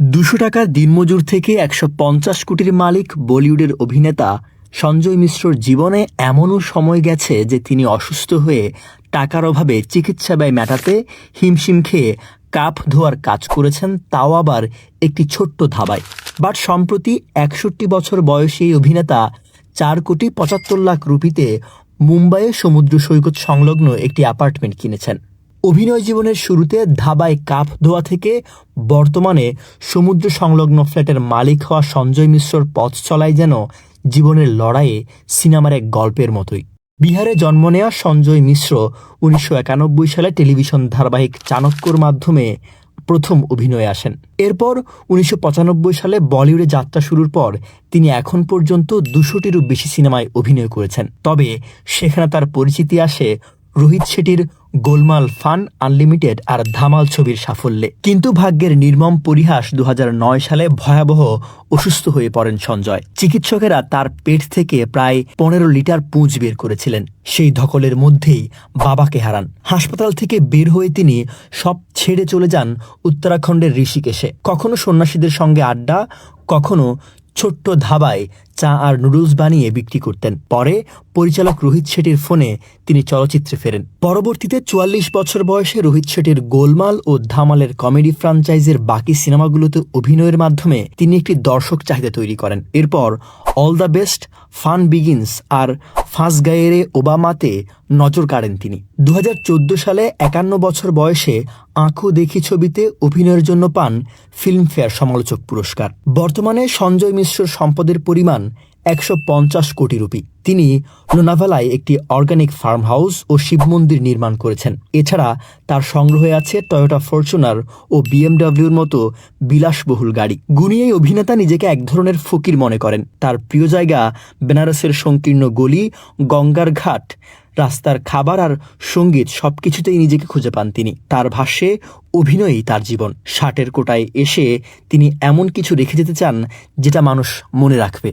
দুশো টাকার দিনমজুর থেকে একশো পঞ্চাশ কোটির মালিক বলিউডের অভিনেতা সঞ্জয় মিশ্রর জীবনে এমনও সময় গেছে যে তিনি অসুস্থ হয়ে টাকার অভাবে চিকিৎসা ব্যয় মেটাতে হিমশিম খেয়ে কাপ ধোয়ার কাজ করেছেন, তাও আবার একটি ছোট্ট ধাবায়। বাট সম্প্রতি একষট্টি বছর বয়সী এই অভিনেতা চার কোটি পঁচাত্তর লাখ রুপিতে মুম্বাইয়ে সমুদ্র সৈকত সংলগ্ন একটি অ্যাপার্টমেন্ট কিনেছেন। অভিনয় জীবনের শুরুতে ধাবায় কাপ ধোয়া থেকে বর্তমানে সমুদ্র সংলগ্ন ফ্ল্যাটের মালিক হওয়া সঞ্জয় মিশ্রর পথ চলায় যেন জীবনের লড়াইয়ে সিনেমার এক গল্পের মতোই। বিহারে জন্ম নেওয়া সঞ্জয় মিশ্র উনিশশো একানব্বই সালে টেলিভিশন ধারাবাহিক চাণক্যর মাধ্যমে প্রথম অভিনয়ে আসেন। এরপর উনিশশো পঁচানব্বই সালে বলিউডে যাত্রা শুরুর পর তিনি এখন পর্যন্ত দুশোটিরও বেশি সিনেমায় অভিনয় করেছেন। তবে সেখানে তার পরিচিতি আসে রোহিত শেঠির গোলমাল ফান, আনলিমিটেড আর ধামাল ছবির সাফল্যে। কিন্তু ভাগ্যের নির্মম পরিহাস দু হাজার নয় সালে ভয়াবহ অসুস্থ হয়ে পড়েন সঞ্জয়। চিকিৎসকেরা তার পেট থেকে প্রায় পনেরো লিটার পুঁজ বের করেছিলেন। সেই ধকলের মধ্যেই বাবাকে হারান। হাসপাতাল থেকে বের হয়ে তিনি সব ছেড়ে চলে যান উত্তরাখণ্ডের ঋষিকেশে। কখনো সন্ন্যাসীদের সঙ্গে আড্ডা, কখনো ছোট্ট ধাবায় চা আর নুডলস বানিয়ে বিক্রি করতেন। পরে পরিচালক রোহিত শেঠির ফোনে তিনি চলচ্চিত্রে ফেরেন। পরবর্তীতে চুয়াল্লিশ বছর বয়সে রোহিত শেঠির গোলমাল ও ধামালের কমেডি ফ্রাঞ্চাইজের বাকি সিনেমাগুলোতে অভিনয়ের মাধ্যমে তিনি একটি দর্শক চাহিদা তৈরি করেন। এরপর all the best fun begins আর ফাঁস গায়েরে ওবামাতে নজর কাড়েন তিনি। দু হাজার চোদ্দ সালে একান্ন বছর বয়সে আঁখো দেখি ছবিতে অভিনয়ের জন্য পান ফিল্মফেয়ার সমালোচক পুরস্কার। বর্তমানে সঞ্জয় মিশ্র সম্পদের পরিমাণ একশো পঞ্চাশ কোটি রুপি। তিনি লোনাভালায় একটি অর্গানিক ফার্ম হাউস ও শিব মন্দির নির্মাণ করেছেন। এছাড়া তার সংগ্রহে আছে টয়োটা ফরচুনার ও বিএমডব্লিউর মতো বিলাসবহুল গাড়ি। গুণী এই অভিনেতা নিজেকে এক ধরনের ফকির মনে করেন। তার প্রিয় জায়গা বেনারসের সংকীর্ণ গলি, গঙ্গার ঘাট, রাস্তার খাবার আর সংগীত সবকিছুতেই নিজেকে খুঁজে পান তিনি। তার ভাষ্যে, অভিনয়ই তার জীবন। ষাটের কোটায় এসে তিনি এমন কিছু রেখে যেতে চান, যেটা মানুষ মনে রাখবে।